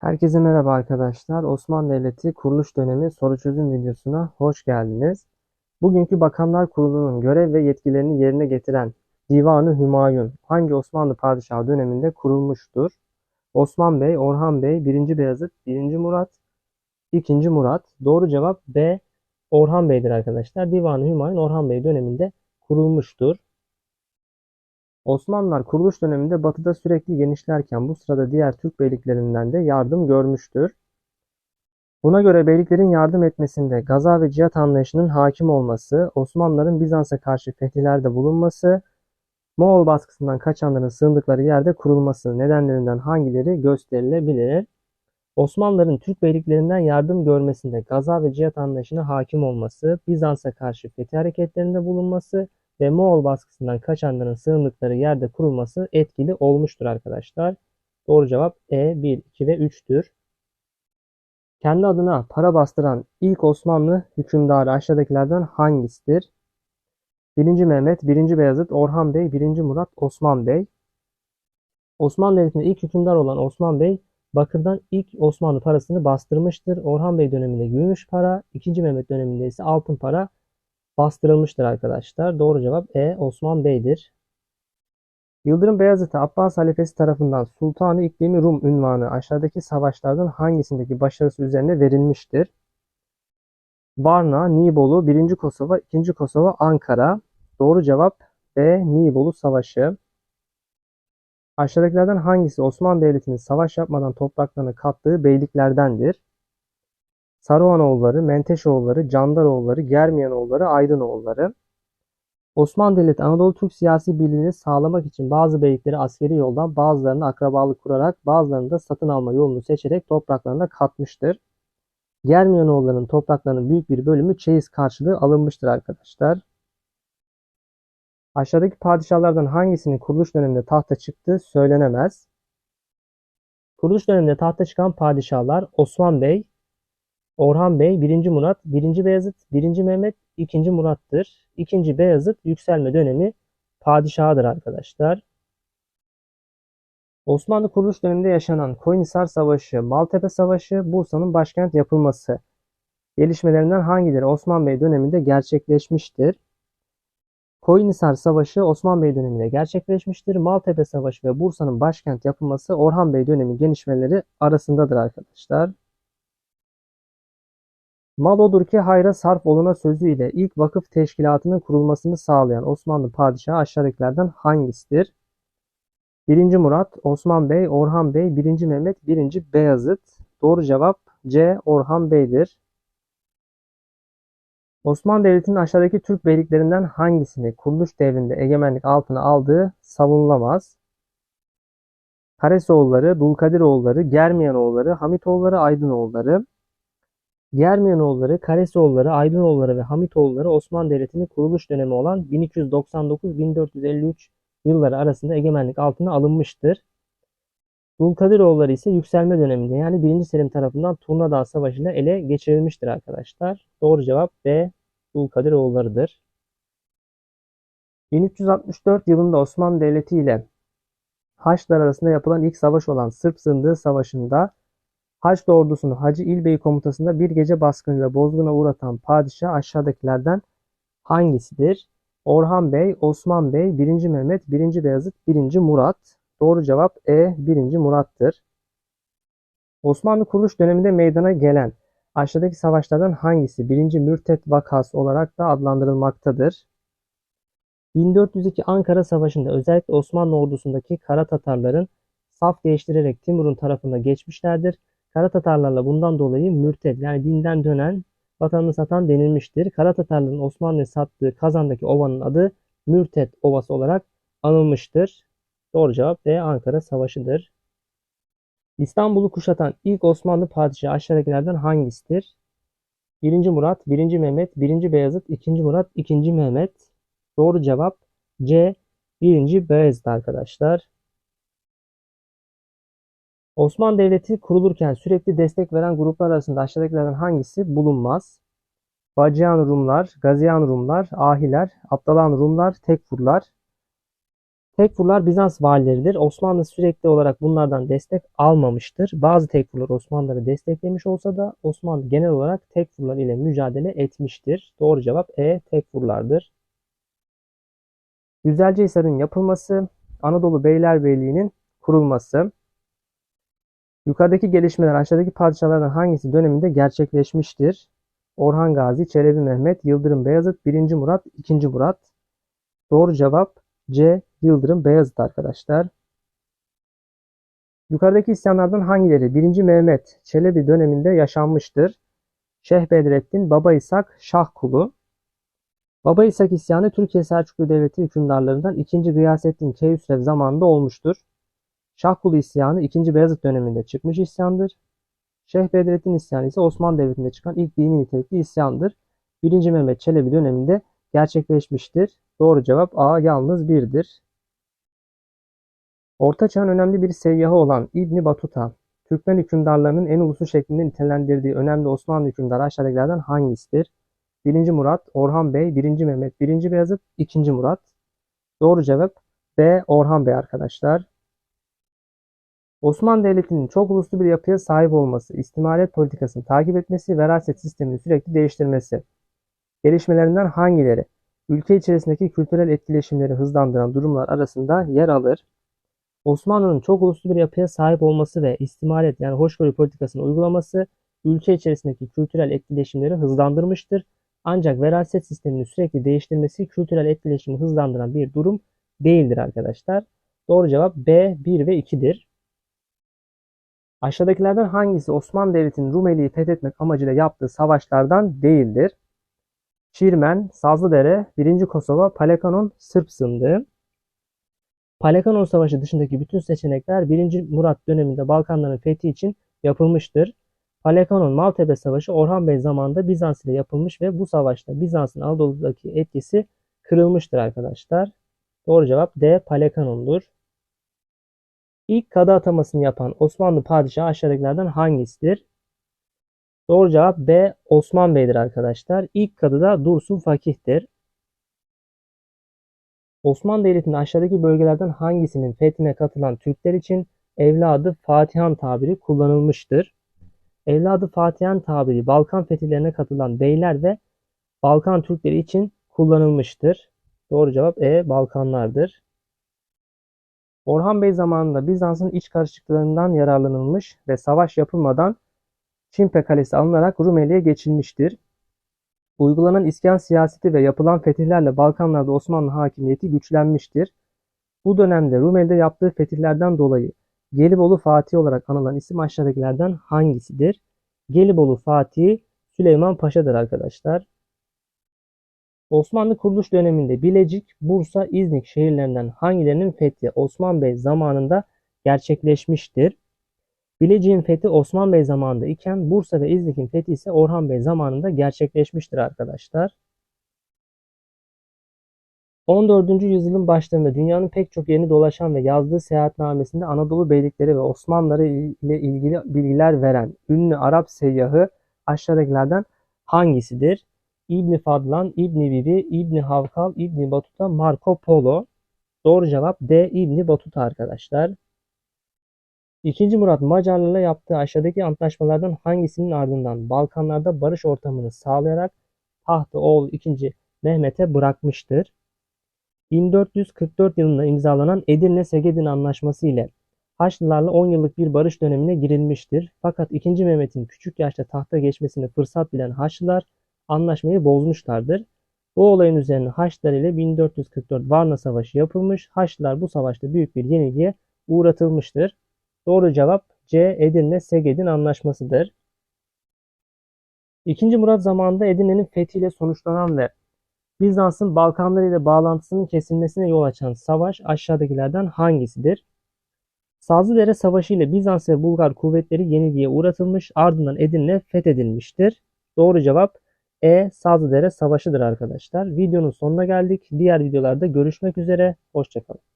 Herkese merhaba arkadaşlar. Osmanlı Devleti kuruluş dönemi soru çözüm videosuna hoş geldiniz. Bugünkü Bakanlar Kurulu'nun görev ve yetkilerini yerine getiren Divanı Hümayun hangi Osmanlı padişahı döneminde kurulmuştur? Osman Bey, Orhan Bey, 1. Beyazıt, 1. Murat, 2. Murat. Doğru cevap B. Orhan Bey'dir arkadaşlar. Divanı Hümayun Orhan Bey döneminde kurulmuştur. Osmanlılar kuruluş döneminde batıda sürekli genişlerken bu sırada diğer Türk beyliklerinden de yardım görmüştür. Buna göre beyliklerin yardım etmesinde gaza ve cihat anlayışının hakim olması, Osmanlıların Bizans'a karşı fetihlerde bulunması, Moğol baskısından kaçanların sığındıkları yerde kurulması nedenlerinden hangileri gösterilebilir? Osmanlıların Türk beyliklerinden yardım görmesinde gaza ve cihat anlayışına hakim olması, Bizans'a karşı fetih hareketlerinde bulunması ve Moğol baskısından kaçanların sığındıkları yerde kurulması etkili olmuştur arkadaşlar. Doğru cevap E 1, 2 ve 3'tür. Kendi adına para bastıran ilk Osmanlı hükümdarı aşağıdakilerden hangisidir? 1. Mehmet, 1. Beyazıt, Orhan Bey, 1. Murat, Osman Bey. Osmanlı Devleti'nde ilk hükümdar olan Osman Bey, Bakır'dan ilk Osmanlı parasını bastırmıştır. Orhan Bey döneminde gümüş para, 2. Mehmet döneminde ise altın para bastırılmıştır arkadaşlar. Doğru cevap E. Osman Bey'dir. Yıldırım Beyazıt'a Abbas halifesi tarafından Sultanı İklimi Rum ünvanı aşağıdaki savaşlardan hangisindeki başarısı üzerine verilmiştir? Varna, Nibolu, 1. Kosova, 2. Kosova, Ankara. Doğru cevap B. Nibolu Savaşı. Aşağıdakilerden hangisi Osmanlı Devleti'nin savaş yapmadan topraklarını kattığı beyliklerdendir? Saruhanoğulları, Menteşoğulları, Candaroğulları, Germiyanoğulları, Aydınoğulları. Osmanlı Devleti Anadolu Türk siyasi birliğini sağlamak için bazı beylikleri askeri yoldan, bazılarını akrabalık kurarak, bazılarını da satın alma yolunu seçerek topraklarına katmıştır. Germiyanoğullarının topraklarının büyük bir bölümü çeyiz karşılığı alınmıştır arkadaşlar. Aşağıdaki padişahlardan hangisinin kuruluş döneminde tahta çıktığı söylenemez. Kuruluş döneminde tahta çıkan padişahlar Osman Bey, Orhan Bey 1. Murat, 1. Beyazıt, 1. Mehmet, 2. Murat'tır. 2. Beyazıt yükselme dönemi padişahıdır arkadaşlar. Osmanlı kuruluş döneminde yaşanan Koyunhisar Savaşı, Maltepe Savaşı, Bursa'nın başkent yapılması gelişmelerinden hangileri Osman Bey döneminde gerçekleşmiştir? Koyunhisar Savaşı Osman Bey döneminde gerçekleşmiştir. Maltepe Savaşı ve Bursa'nın başkent yapılması Orhan Bey dönemi gelişmeleri arasındadır arkadaşlar. Mal odur ki hayra sarf oluna sözü ile ilk vakıf teşkilatının kurulmasını sağlayan Osmanlı padişahı aşağıdakilerden hangisidir? 1. Murat, Osman Bey, Orhan Bey, 1. Mehmet, 1. Beyazıt. Doğru cevap C. Orhan Bey'dir. Osmanlı Devleti'nin aşağıdaki Türk beyliklerinden hangisini kuruluş devrinde egemenlik altına aldığı savunulamaz. Karesoğulları, Dulkadiroğulları, Germiyanoğulları, Hamitoğulları, Aydınoğulları. Germiyanoğulları, Karesoğulları, Aydınoğulları ve Hamitoğulları Osmanlı Devleti'nin kuruluş dönemi olan 1299-1453 yılları arasında egemenlik altına alınmıştır. Dulkadiroğulları ise yükselme döneminde yani 1. Selim tarafından Turnadağ Savaşı ile ele geçirilmiştir arkadaşlar. Doğru cevap B. Dulkadiroğullarıdır. 1364 yılında Osmanlı Devleti ile Haçlılar arasında yapılan ilk savaş olan Sırp Zındığı Savaşı'nda Haçlı ordusunu Hacı İlbey komutasında bir gece baskınıyla bozguna uğratan padişah aşağıdakilerden hangisidir? Orhan Bey, Osman Bey, 1. Mehmet, 1. Beyazıt, 1. Murat. Doğru cevap E. 1. Murat'tır. Osmanlı kuruluş döneminde meydana gelen aşağıdaki savaşlardan hangisi 1. Mürtet vakası olarak da adlandırılmaktadır? 1402 Ankara Savaşı'nda özellikle Osmanlı ordusundaki Kara Tatarların saf değiştirerek Timur'un tarafında geçmişlerdir. Kara Tatarlarla bundan dolayı mürted yani dinden dönen vatanını satan denilmiştir. Kara Tatarların Osmanlı'ya sattığı Kazan'daki ovanın adı Mürted Ovası olarak anılmıştır. Doğru cevap B. Ankara Savaşı'dır. İstanbul'u kuşatan ilk Osmanlı padişahı aşağıdakilerden hangisidir? 1. Murat, 1. Mehmet, 1. Beyazıt, 2. Murat, 2. Mehmet. Doğru cevap C. 1. Beyazıt arkadaşlar. Osmanlı Devleti kurulurken sürekli destek veren gruplar arasında aşağıdakilerden hangisi bulunmaz? Bacıyan Rumlar, Gaziyan Rumlar, Ahiler, Abdalan Rumlar, Tekfurlar. Tekfurlar Bizans valileridir. Osmanlı sürekli olarak bunlardan destek almamıştır. Bazı tekfurlar Osmanlıları desteklemiş olsa da Osmanlı genel olarak tekfurlar ile mücadele etmiştir. Doğru cevap E tekfurlardır. Güzelcehisar'ın yapılması, Anadolu Beylerbeyliği'nin kurulması. Yukarıdaki gelişmeler aşağıdaki padişahlardan hangisi döneminde gerçekleşmiştir? Orhan Gazi, Çelebi Mehmet, Yıldırım Beyazıt, 1. Murat, 2. Murat. Doğru cevap C. Yıldırım Beyazıt arkadaşlar. Yukarıdaki isyanlardan hangileri 1. Mehmet Çelebi döneminde yaşanmıştır? Şeyh Bedrettin, Baba İshak, Şah Kulu. Baba İshak isyanı Türkiye Selçuklu Devleti hükümdarlarından 2. Gıyasettin Keyhüsrev zamanında olmuştur. Şahkulu isyanı 2. Beyazıt döneminde çıkmış isyandır. Şeyh Bedrettin isyanı ise Osmanlı Devleti'nde çıkan ilk dini nitelikli isyandır. 1. Mehmet Çelebi döneminde gerçekleşmiştir. Doğru cevap A yalnız 1'dir. Orta Çağ'ın önemli bir seyyahı olan İbni Batuta, Türkmen hükümdarlarının en ulusu şeklinde nitelendirdiği önemli Osmanlı hükümdarı aşağıdakilerden hangisidir? 1. Murat, Orhan Bey, 1. Mehmet, 1. Beyazıt, 2. Murat. Doğru cevap B. Orhan Bey arkadaşlar. Osmanlı Devleti'nin çok uluslu bir yapıya sahip olması, istimalet politikasını takip etmesi, veraset sistemini sürekli değiştirmesi. Gelişmelerinden hangileri ülke içerisindeki kültürel etkileşimleri hızlandıran durumlar arasında yer alır? Osmanlı'nın çok uluslu bir yapıya sahip olması ve istimalet yani hoşgörü politikasını uygulaması ülke içerisindeki kültürel etkileşimleri hızlandırmıştır. Ancak veraset sistemini sürekli değiştirmesi kültürel etkileşimi hızlandıran bir durum değildir arkadaşlar. Doğru cevap B 1 ve 2'dir. Aşağıdakilerden hangisi Osmanlı Devleti'nin Rumeli'yi fethetmek amacıyla yaptığı savaşlardan değildir? Çirmen, Sazlıdere, 1. Kosova, Palekanon, Sırp Sındığı. Palekanon Savaşı dışındaki bütün seçenekler 1. Murat döneminde Balkanların fethi için yapılmıştır. Palekanon Maltepe Savaşı Orhan Bey zamanında Bizans ile yapılmış ve bu savaşta Bizans'ın Anadolu'daki etkisi kırılmıştır arkadaşlar. Doğru cevap D. Palekanon'dur. İlk kadı atamasını yapan Osmanlı padişahı aşağıdakilerden hangisidir? Doğru cevap B. Osman Bey'dir arkadaşlar. İlk kadı da Dursun Fakih'tir. Osmanlı Devleti'nin aşağıdaki bölgelerden hangisinin fethine katılan Türkler için evladı Fatihan tabiri kullanılmıştır? Evladı Fatihan tabiri Balkan fetihlerine katılan beyler ve Balkan Türkleri için kullanılmıştır. Doğru cevap E. Balkanlardır. Orhan Bey zamanında Bizans'ın iç karışıklıklarından yararlanılmış ve savaş yapılmadan Çimpe Kalesi alınarak Rumeli'ye geçilmiştir. Uygulanan iskan siyaseti ve yapılan fetihlerle Balkanlarda Osmanlı hakimiyeti güçlenmiştir. Bu dönemde Rumeli'de yaptığı fetihlerden dolayı Gelibolu Fatih olarak anılan isim aşağıdakilerden hangisidir? Gelibolu Fatih Süleyman Paşa'dır arkadaşlar. Osmanlı kuruluş döneminde Bilecik, Bursa, İznik şehirlerinden hangilerinin fethi Osman Bey zamanında gerçekleşmiştir? Bilecik'in fethi Osman Bey zamanında iken Bursa ve İznik'in fethi ise Orhan Bey zamanında gerçekleşmiştir arkadaşlar. 14. yüzyılın başlarında dünyanın pek çok yerini dolaşan ve yazdığı seyahatnamesinde Anadolu beylikleri ve Osmanlıları ile ilgili bilgiler veren ünlü Arap seyyahı aşağıdakilerden hangisidir? İbni Fadlan, İbni Bibi, İbni Havkal, İbni Batuta, Marco Polo. Doğru cevap D. İbni Batuta arkadaşlar. İkinci Murat Macarlarla yaptığı aşağıdaki antlaşmalardan hangisinin ardından Balkanlarda barış ortamını sağlayarak tahtı oğlu 2. Mehmet'e bırakmıştır? 1444 yılında imzalanan Edirne-Segedin Anlaşması ile Haçlılarla 10 yıllık bir barış dönemine girilmiştir. Fakat 2. Mehmet'in küçük yaşta tahta geçmesini fırsat bilen Haçlılar anlaşmayı bozmuşlardır. Bu olayın üzerine Haçlılar ile 1444 Varna Savaşı yapılmış. Haçlılar bu savaşta büyük bir yenilgiye uğratılmıştır. Doğru cevap C. Edirne-Segedin Anlaşması'dır. İkinci Murat zamanında Edirne'nin fethiyle sonuçlanan ve Bizans'ın Balkanlar ile bağlantısının kesilmesine yol açan savaş aşağıdakilerden hangisidir? Sazlıdere Savaşı ile Bizans ve Bulgar kuvvetleri yenilgiye uğratılmış ardından Edirne fethedilmiştir. Doğru cevap E. Sazlıdere Savaşı'dır arkadaşlar. Videonun sonuna geldik. Diğer videolarda görüşmek üzere. Hoşçakalın.